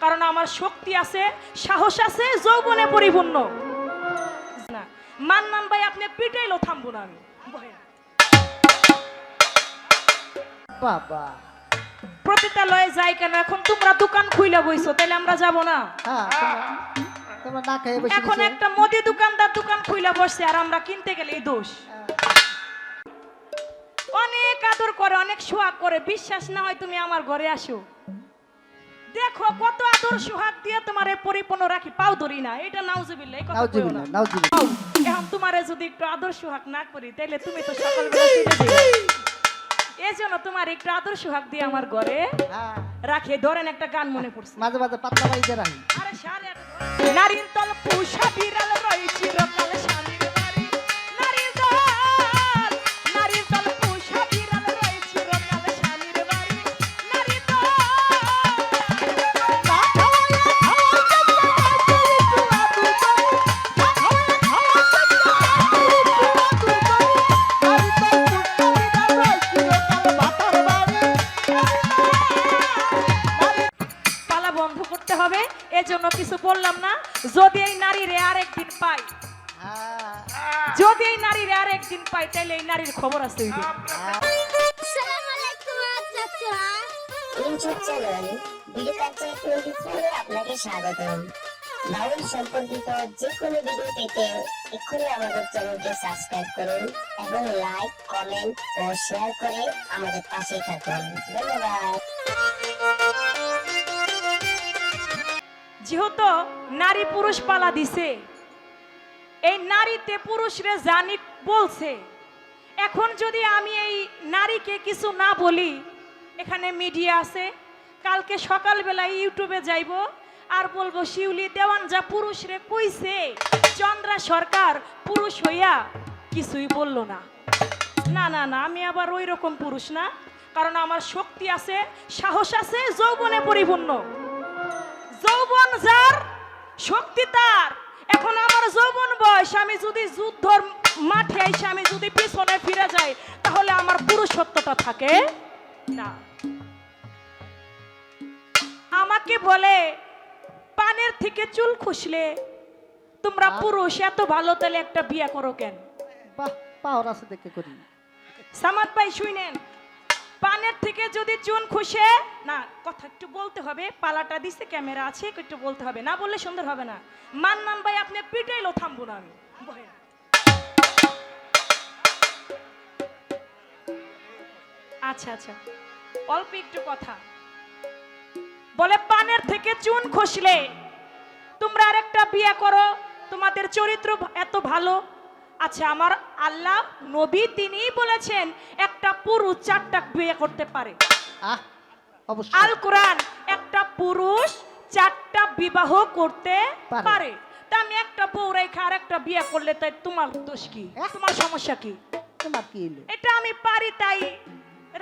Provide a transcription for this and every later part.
কারণ আমার শক্তি আছে সাহস আছে যৌবনে পরিপূর্ণ। না মান্নান ভাই আপনি পিটাইলো থামবো না আমি। বাবা। প্রতিটা লয়ে যাই কেন? এখন তোমরা দোকান খুইলা বইছো তাহলে আমরা যাব না। হ্যাঁ তোমরা- তোমরা না খেয়ে বসে এখন একটা মুদি দোকানদার দোকান খুইলা বসছে আর আমরা কিনতে গেলে এই দোষ। অনেক আদর করে অনেক সোহাগ করে বিশ্বাস না হয় তুমি আমার ঘরে আসো। দেখো কত আদর সোহাগ দিয়ে তোমারে পরিপূর্ণ রাখি পাও ধরি না। এটা নাউজুবিল্লাহ এই কথা নাউজুবিল্লাহ না। নাউজুবিল্লাহ। এখন তোমারে যদি একটু আদর সোহাগ না করি তাহলে তুমি তো সকালবেলা ফিরে যাবে এই জন্য তোমার একটু আদর সোহাগ দিয়ে আমার ঘরে হ্যাঁ। রাখে। ধরেন একটা গান মনে পড়ছে। মাঝে মাঝে পাতলা বাড়িতে রাখি। আরে শালে এটা- নারীর তল পুষা বিড়াল রই চিরকাল হবে এজন্য কিছু বললাম না। যদি এই নারীরে আরেকদিন পাই যদি এই নারীরে আরেকদিন পাই তাহলে এই নারীর খবর আছে ওই দিন। আসসালামু আলাইকুম চাচা YouTube channel video culture twenty ফোরে আপনাকে স্বাগতম। বাউল সম্পর্কিত যে কোনো ভিডিও পেতে এক্ষুনি আমাদের চ্যানেলকে সাবস্ক্রাইব করুন এবং লাইক কমেন্ট ও শেয়ার করে আমাদের পাশে থাকুন। ধন্যবাদ। যেহেতু নারী পুরুষ পালা দিছে, এই নারীতে পুরুষরে জানি বলছে, এখন যদি আমি এই নারীকে কিছু না বলি, এখানে মিডিয়া আছে, কালকে সকালবেলা ইউটিউবে যাইব, আর বলব, শিউলি দেওয়ান যা পুরুষরে কইছে, চন্দ্রা সরকার পুরুষ হইয়া কিছুই বলল না। না না না, আমি আবার ওই রকম পুরুষ না, কারণ আমার শক্তি আছে, সাহস আছে, যৌবনে পরিপূর্ণ। যৌবন যার শক্তি তার। এখন আমার যৌবন বয়স আমি যদি যুদ্ধর মাঠে এসে আমি যদি পিছনে ফিরে যাই তাহলে আমার পুরুষত্বটা থাকে না। আমাকে বলে পানের থেকে চুল খুসলে তোমরা পুরুষ এত ভালো তাহলে একটা বিয়ে করো কেন? বাহ পাওয়ার আছে দেখে করি। সামাদ ভাই শুনেন পানের থেকে যদি চুন খুশে, না, কথা একটু বলতে হবে, পালাটা দিছে, ক্যামেরা আছে, একটু বলতে হবে, না বললে সুন্দর হবে না। মান্নান ভাই, আপনি পিটাইলো থামবো না আমি। আচ্ছা আচ্ছা। অল্প একটু কথা। বলে, পানের থেকে চুন খসলে তোমরা আরেকটা বিয়ে করো, তোমাদের চরিত্র এত ভালো আচ্ছা আমার আল্লাহ নবী তিনিই বলেছেন একটা পুরুষ চারটা বিয়ে করতে পারে। আল কোরআন একটা পুরুষ চারটা বিবাহ করতে পারে। তা আমি একটা বউ রেখে আর একটা বিয়ে করলে তাই তোমার দোষ কি? তোমার সমস্যা কি? তোমার কি এটা আমি পারি তাই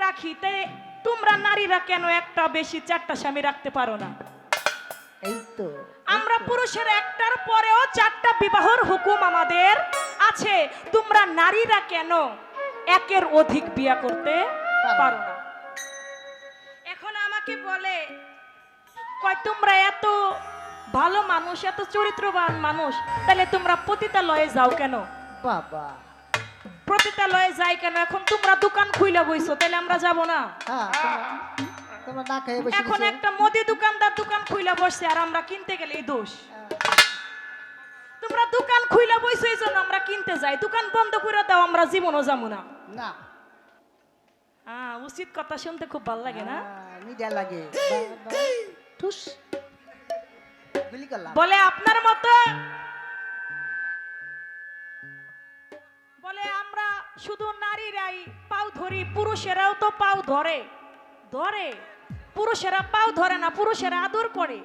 রাখি। তাই তোমরা নারীরা কেন একটা বেশি চারটা স্বামী রাখতে পারো না? এই তো। আমরা পুরুষের একটার পরেও চারটা বিবাহর হুকুম আমাদের আছে। তোমরা নারীরা কেন একের অধিক বিয়া করতে পারো না। এখন আমাকে বলে কয় তোমরা এত ভালো মানুষ এত চরিত্রবান মানুষ তাহলে তোমরা পতিতালয়ে যাও কেন? বাবা। পতিতালয়ে যাই কেন? এখন তোমরা দোকান খুইলা বইছো তাহলে আমরা যাব না? হ্যাঁ তোমরা- না খেয়ে বসে এখন একটা মুদি দোকানদার দোকান খুইলা বসছে আর আমরা কিনতে গেলে এই দোষ। তোমরা দোকান খুইলা বইছো এই জন্য আমরা কিনতে যাই। দোকান বন্ধ করে দাও আমরা জীবনও যাব না। না। হ্যাঁ উচিত কথা শুনতে খুব ভালো লাগে না? মিডিয়া লাগে। ঠুস। গুলি করলাম। বলে আপনার মতো বলে আমরা শুধু নারীরাই পাও ধরি পুরুষেরাও তো পাও ধরে। ধরে। পুরুষেরা পাও ধরে না পুরুষেরা আদর করে।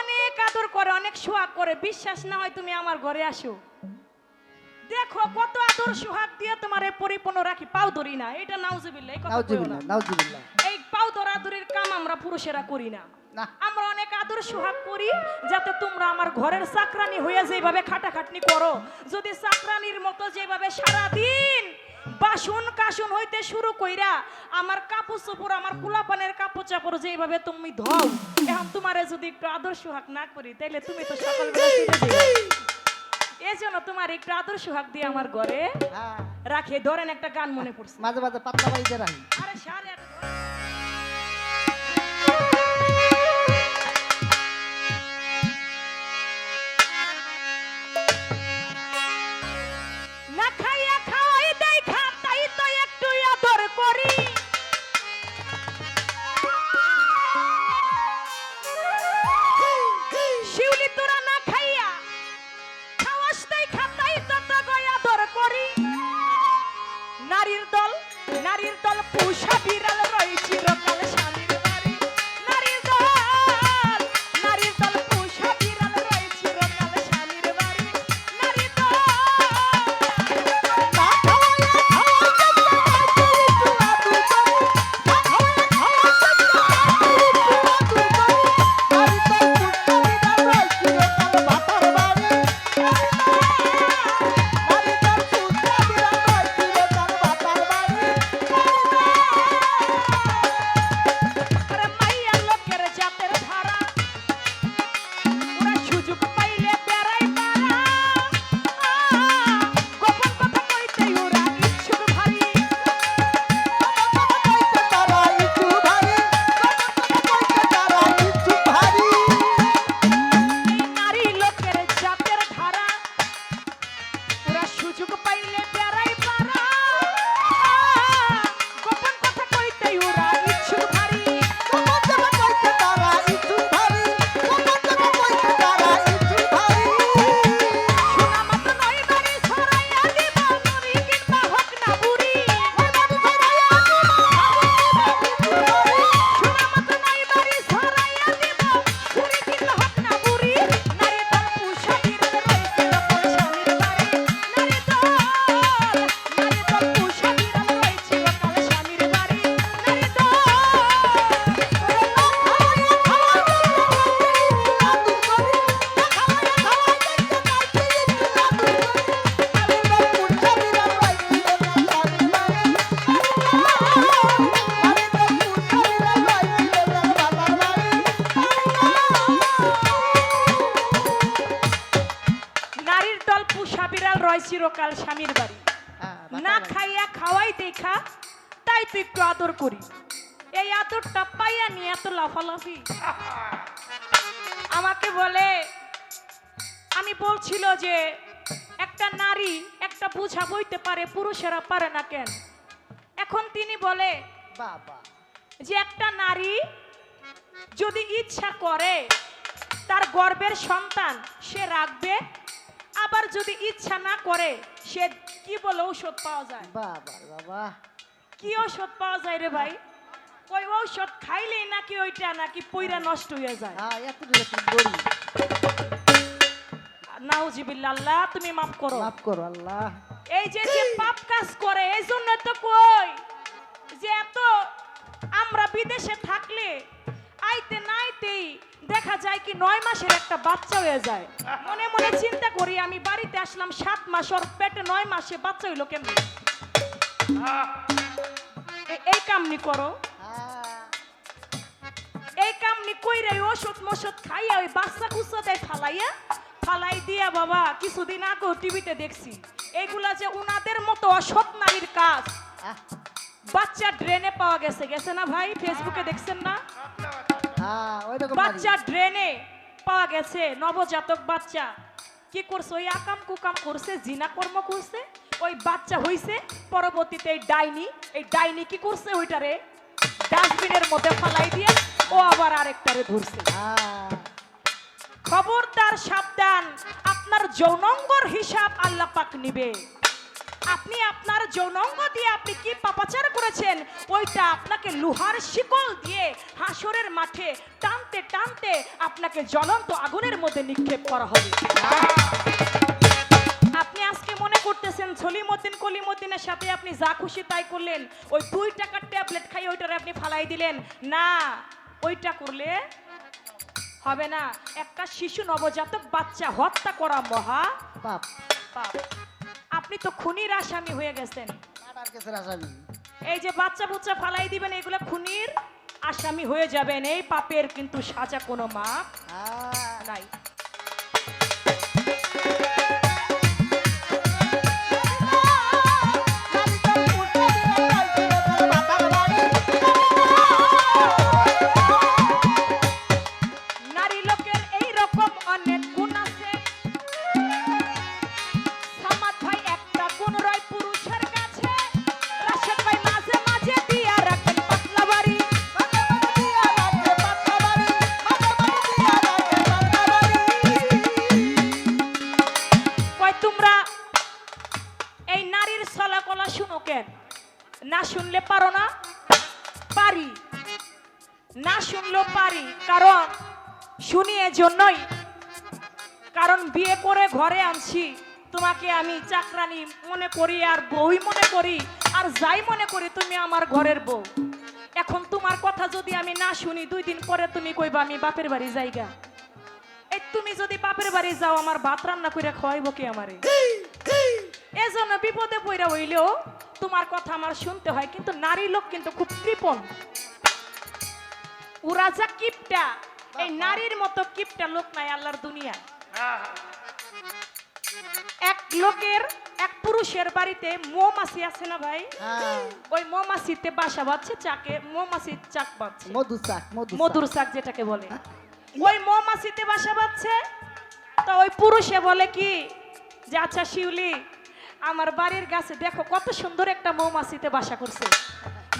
অনেক আদর করে অনেক সোহাগ করে। বিশ্বাস না হয় তুমি আমার ঘরে আসো। দেখো কত আদর সোহাগ দিয়ে তোমারে পরিপূর্ণ রাখি। পাও ধরি না এটা নাউজুবিল্লাহ এই কথা না। নাউজুবিল্লাহ এই পাও ধরাধরির কাম আমরা পুরুষেরা করি না। না। আমরা অনেক আদর সোহাগ করি যাতে তোমরা আমার ঘরের চাকরানি হয়ে যেভাবে খাটাখাটনি করো। যদি চাকরানির মতো যেভাবে সারা দিন বাসন কাসন হইতে শুরু কইরা আমার কাপড় চোপড় আমার কুলাপানের কাপড় চাপড় যেভাবে তুমি ধও এখন তোমারে যদি একটু আদর্শ হাক না করি তাইলে তুমি তো সকালবেলা এই জন্য তোমার একটু আদর্শ হাক দিয়ে আমার ঘরে হ্যাঁ। রাখে। ধরেন একটা গান মনে পড়ছে। মাঝে মাঝে পাতলা বাড়িতে রাখি। আরে সারে পুরুষেরা পারে না কেন? এখন তিনি বলে বাবা। যে একটা নারী যদি ইচ্ছা করে তার গর্বের সন্তান সে রাখবে আবার যদি ইচ্ছা না করে সে কি বলে ঔষধ পাওয়া যায়? বাবা বাবা। কি ঔষধ পাওয়া যায় রে ভাই? ওই ঔষধ খাইলেই নাকি ওইটা নাকি পইরা নষ্ট হয়ে যায়? হ্যাঁ এত নাউজিবিল্লাহ আল্লাহ তুমি মাফ করো। মাফ করো আল্লাহ। এই যে যে পাপ কাজ করে এই জন্য তো কই যে এত আমরা বিদেশে থাকলে আইতে না আইতেই দেখা যায় কি নয় মাসের একটা বাচ্চা হয়ে যায়। মনে মনে চিন্তা করি আমি বাড়িতে আসলাম সাত মাস ওর পেটে নয় মাসে বাচ্চা হইল কেমন? এই কামনি করো। এই কামনি কইরে ওষুধ মষুধ খাইয়া ওই বাচ্চা কুচ্চা দেয় ফালাইয়া ফালাই দিয়া বাবা কিছুদিন আগেও টিভিতে দেখছি। এগুলা যে উনাদের মতো অসৎ নারীর কাজ। বাচ্চা ড্রেনে পাওয়া গেছে। গেছে না ভাই? ফেসবুকে দেখছেন না? হ্যাঁ বাচ্চা ড্রেনে পাওয়া গেছে। নবজাতক বাচ্চা। কি করছে? ওই আকাম কুকাম করছে জিনা কর্ম করছে। ওই বাচ্চা হইছে পরবর্তীতে এই ডাইনি। এই ডাইনি কি করছে ওইটারে? ডাস্টবিনের মধ্যে ফালাই দিয়ে ও আবার আরেকটারে ধরছে। হ্যাঁ। খবরদার সাবধান। আপনার যৌনঙ্গর হিসাব আল্লাহ পাক নিবে। আপনি আপনার যৌনঙ্গ দিয়ে আপনি কি পাপাচার করেছেন? ওইটা আপনাকে লোহার শিকল দিয়ে হাসরের মাঠে টানতে টানতে আপনাকে জ্বলন্ত আগুনের মধ্যে নিক্ষেপ করা হবে। আপনি আজকে মনে করতেছেন, সলিমুদ্দিন কলিমুদ্দিনের সাথে আপনি যা খুশি তাই করলেন। ওই দুই টাকার ট্যাবলেট খাই ওইটারে আপনি ফালাই দিলেন। না, ওইটা করলে হবে না। একটা শিশু নবজাতক বাচ্চা হত্যা করা মহা পাপ। পাপ। আপনি তো খুনির আসামি হয়ে গেছেন। আসামি। এই যে বাচ্চা বুচ্চা ফালাই দিবেন এগুলো খুনির আসামি হয়ে যাবেন। এই পাপের কিন্তু সাজা কোনো মাপ নাই। আনছি তোমাকে আমি চাকরানি মনে করি আর বউই মনে করি আর যাই মনে করি তুমি আমার ঘরের বউ। এখন তোমার কথা যদি আমি না শুনি দুই দিন পরে তুমি কইবা আমি বাপের বাড়ি যাইগা। এই তুমি যদি বাপের বাড়ি যাও আমার ভাত রান্না করে খাওয়াইব কি আমারে? এজন্য বিপদে পড়া হইলেও তোমার কথা আমার শুনতে হয় কিন্তু নারী লোক কিন্তু খুব কৃপণ। ওরা যা কিপটা এই নারীর মতো কিপটা লোক নাই আল্লাহর দুনিয়া। এক লোকের এক পুরুষের বাড়িতে মৌমাছি আছে না ভাই? ওই মৌমাছিতে বাসা বাঁধছে চাকে মৌমাছির চাক বাঁধছে। মধু চাক মধুর চাক যেটাকে বলে। ওই মৌমাছিতে বাসা বাঁধছে তো ওই পুরুষে বলে কি যে আচ্ছা শিউলি আমার বাড়ির গাছে দেখো কত সুন্দর একটা মৌমাছিতে বাসা করছে।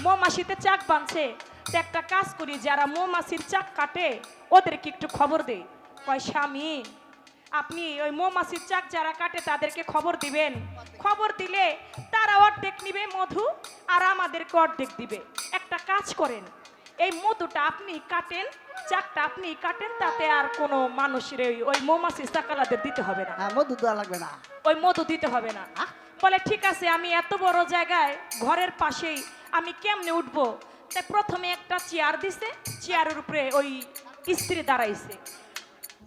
মৌমাছিতে চাক বাঁধছে তো একটা কাজ করি যারা মৌমাছির চাক কাটে ওদেরকে একটু খবর দে কয় স্বামী আপনি ওই মৌমাছির চাক যারা কাটে তাদেরকে খবর দিবেন। খবর দিলে তারা অর্ধেক নিবে মধু আর আমাদেরকে অর্ধেক দিবে। একটা কাজ করেন এই মধুটা আপনি কাটেন চাকটা আপনি কাটেন তাতে আর কোনো মানুষের ওই- ওই মৌমাছি চাকালাদের দিতে হবে না। হ্যাঁ মধু দেওয়া লাগবে না। ওই মধু দিতে হবে না। বলে ঠিক আছে আমি এত বড় জায়গায় ঘরের পাশেই আমি কেমনে উঠবো? তাই প্রথমে একটা চেয়ার দিছে। চেয়ারের উপরে ওই স্ত্রী দাঁড়াইছে।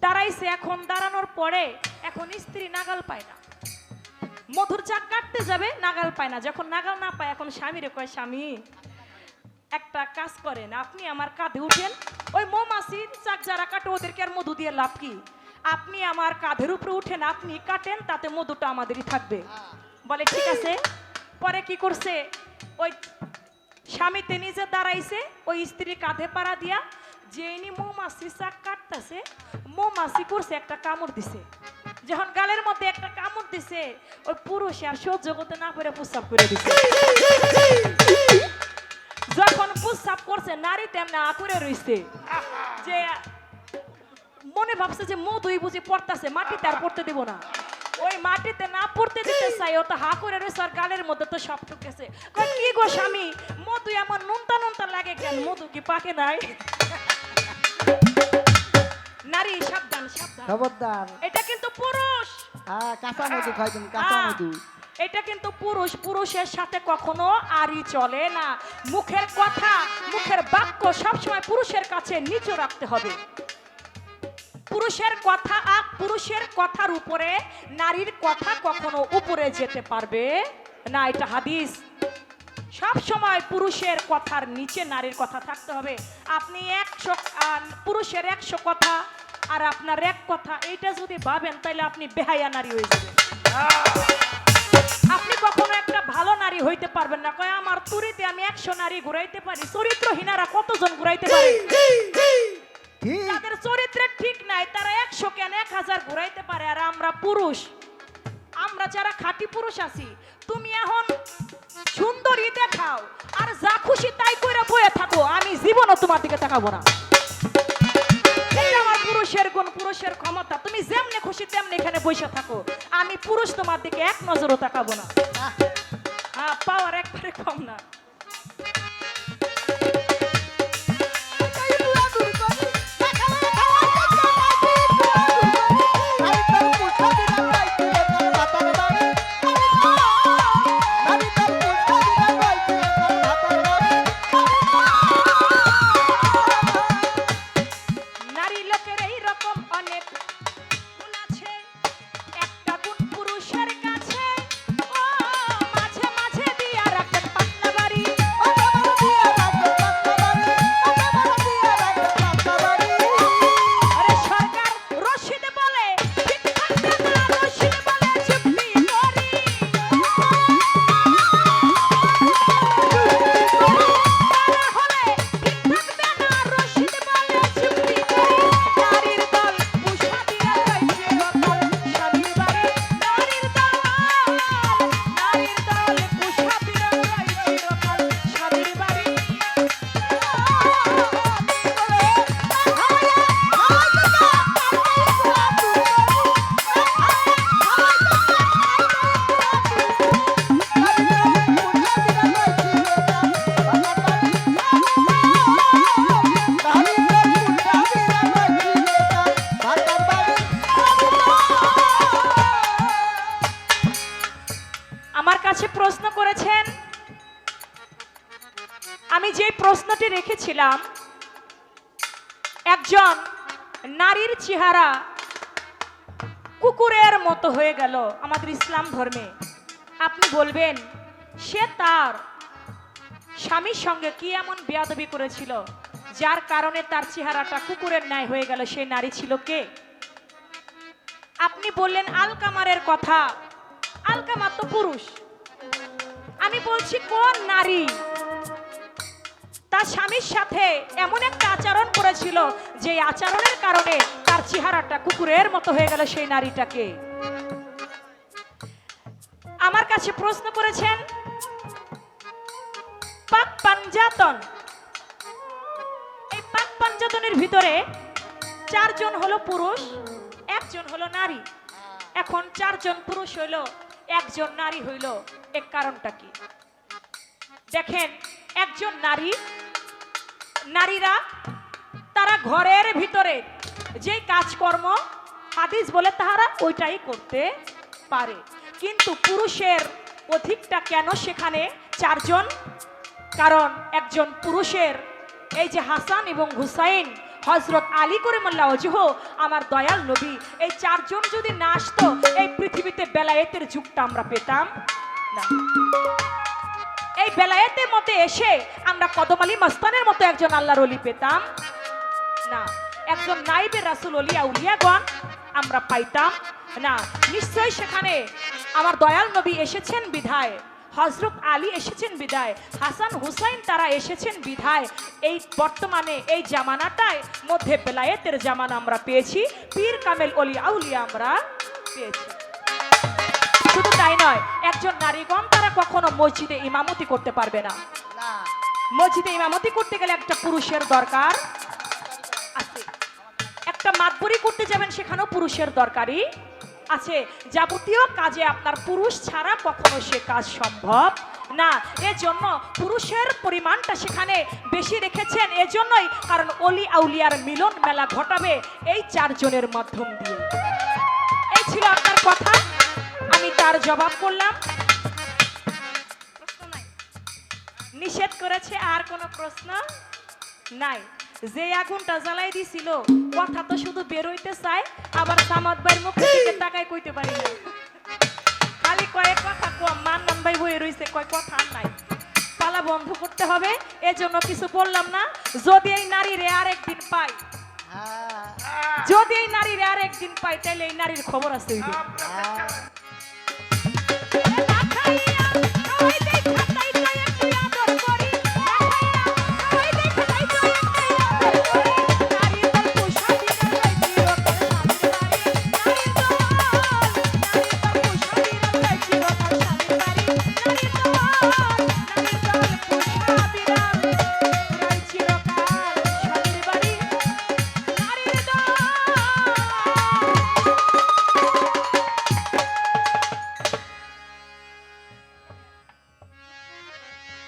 দাঁড়াইছে এখন, দাঁড়ানোর পরে এখন স্ত্রী নাগাল পায় না। মধুর চাক কাটতে যাবে, নাগাল পায় না। যখন নাগাল না পায়, এখন স্বামীরে কয়, স্বামী, একটা কাজ করেন, আপনি আমার কাঁধে উঠেন। ওই মৌমাছির চাক যারা কাটে, ওদেরকে আর মধু দিয়ে লাভ কি? আপনি আমার কাঁধের উপরে উঠেন, আপনি কাটেন, তাতে মধুটা আমাদেরই থাকবে। বলে, ঠিক আছে। পরে কি করছে? ওই স্বামীতে নিজে দাঁড়াইছে, ওই স্ত্রী কাঁধে পাড়া দিয়া যে ইনি মৌমাছি চাক কাটতেছে মৌমাছি করছে একটা কামড় দিছে যখন গালের মধ্যে একটা কামড় দিছে ওই পুরুষে আর সহ্য করতে না করে প্রস্তাব করে দিছে যখন প্রস্তাব করছে নারী তেমনি আকুরে রইছে যে মনে ভাবছে যে মধুই বুঝি পড়তাছে মাটিতে আর পড়তে দিব না ওই মাটিতে না পড়তে দিতে চাই ও তো হা করে রয়েছে আর গালের মধ্যে তো সব কয় কি গো স্বামী মধু এমন নুনতা নুনতা লাগে কেন মধু কি পাকে নাই নারী সাবধান সাবধান। খবরদার। এটা কিন্তু পুরুষ। হ্যাঁ কাঁচা মধু কাঁচা মধু। এটা কিন্তু পুরুষ। পুরুষের সাথে কখনো আরই চলে না। মুখের কথা মুখের বাক্য সবসময় পুরুষের কাছে নিচু রাখতে হবে। পুরুষের কথা আর পুরুষের কথার উপরে নারীর কথা কখনো উপরে যেতে পারবে না। এটা হাদিস। সব সময় পুরুষের কথার নিচে নারীর কথা থাকতে হবে। আপনি একশো পুরুষের একশো কথা আর আপনার এক কথা এইটা যদি ভাবেন তাহলে আপনি বেহায়া নারী হয়ে যাবেন। আপনি কখনো একটা ভালো নারী হইতে পারবেন না। কয় আমার তুরিতে আমি একশো নারী ঘুরাইতে পারি চরিত্রহীনারা কতজন ঘুরাইতে পারে? যাদের চরিত্রে ঠিক নাই তারা একশো কেন এক হাজার ঘুরাইতে পারে আর আমরা পুরুষ। আমরা যারা খাঁটি পুরুষ আছি তুমি এখন সুন্দরী দেখাও আর যা খুশি তাই করে বয়ে থাকো আমি জীবনও তোমার দিকে তাকাবো না। পুরুষের গুণ পুরুষের ক্ষমতা। তুমি যেমনি খুশি তেমনি এখানে বসে থাকো। আমি পুরুষ তোমার দিকে এক নজরও তাকাবো না। হ্যাঁ পাওয়ার একবারে কম না। কাছে প্রশ্ন করেছেন, আমি যে প্রশ্নটি রেখেছিলাম, একজন নারীর চেহারা কুকুরের মতো হয়ে গেল আমাদের ইসলাম ধর্মে। আপনি বলবেন, সে তার স্বামীর সঙ্গে কি এমন বেয়াদবি করেছিল, যার কারণে তার চেহারাটা কুকুরের ন্যায় হয়ে গেল, সেই নারী ছিল কে? আপনি বললেন, আলকামারের কথা। আলকামার তো পুরুষ। আমি বলছি, কোন নারী? তার স্বামীর সাথে এমন একটা আচরণ করেছিল যে আচরণের কারণে তার চেহারাটা কুকুরের মতো হয়ে গেল সেই নারীটাকে। আমার কাছে প্রশ্ন করেছেন, পাক পাঞ্জাতন। এই পাক পাঞ্জাতনের ভিতরে চারজন হলো পুরুষ, একজন হলো নারী। এখন চারজন পুরুষ হইল একজন নারী হইল, এর কারণটা কি? দেখেন, একজন নারী, নারীরা তারা ঘরের ভিতরে যে কাজকর্ম, হাদিস বলে তাহারা ওইটাই করতে পারে। কিন্তু পুরুষের অধিকটা কেন সেখানে চারজন? কারণ একজন পুরুষের, এই যে হাসান এবং হুসাইন হজরত আলী করে মোল্লা অজহ আমার দয়াল নবী, এই চারজন যদি না আসতো, এই পৃথিবীতে বেলায়েতের যুগটা আমরা পেতাম না। এই বেলায়েতের মধ্যে এসে আমরা কদম আলী মস্তানের মতো একজন আল্লাহর অলি পেতাম না। একজন নাইবের রাসুল অলিয়া উলিয়াগণ আমরা পাইতাম না। নিশ্চয়ই সেখানে আমার দয়াল নবী এসেছেন বিধায়। হজরত আলী এসেছেন বিদায়, হাসান হুসাইন তারা এসেছেন বিধায় এই বর্তমানে, এই জামানাটায় মধ্যে বেলায়েতের জামানা আমরা পেয়েছি, পীর কামেল অলি আউলিয়া আমরা পেয়েছি। শুধু তাই নয়, একজন নারীগণ তারা কখনো মসজিদে ইমামতি করতে পারবে না। মসজিদে ইমামতি করতে গেলে একটা পুরুষের দরকার আছে। একটা মাতবরি করতে যাবেন, সেখানেও পুরুষের দরকারই আছে, যাবতীয় কাজে আপনার পুরুষ ছাড়া কখনো সে কাজ সম্ভব না। এজন্য পুরুষের পরিমাণটা সেখানে বেশি রেখেছেন, এজন্যই কারণ অলি আউলিয়ার মিলন মেলা ঘটাবে এই চারজনের মাধ্যম দিয়ে। এই ছিল আপনার কথা, আমি তার জবাব করলাম। নিষেধ করেছে, আর কোনো প্রশ্ন নাই। যে আগুনটা জ্বালাই দিছিল কথা তো শুধু বেরোইতে চায় আবার সামাদ ভাইয়ের মুখের দিকে তাকাই কইতে পারি না। খালি কয়েক কথা কম মান নাম ভাই বয়ে রইছে কয় কথা আর নাই। পালা বন্ধ করতে হবে এজন্য কিছু বললাম না। যদি এই নারীরে আর একদিন পাই যদি এই নারীরে আর একদিন পাই তাহলে এই নারীর খবর আছে।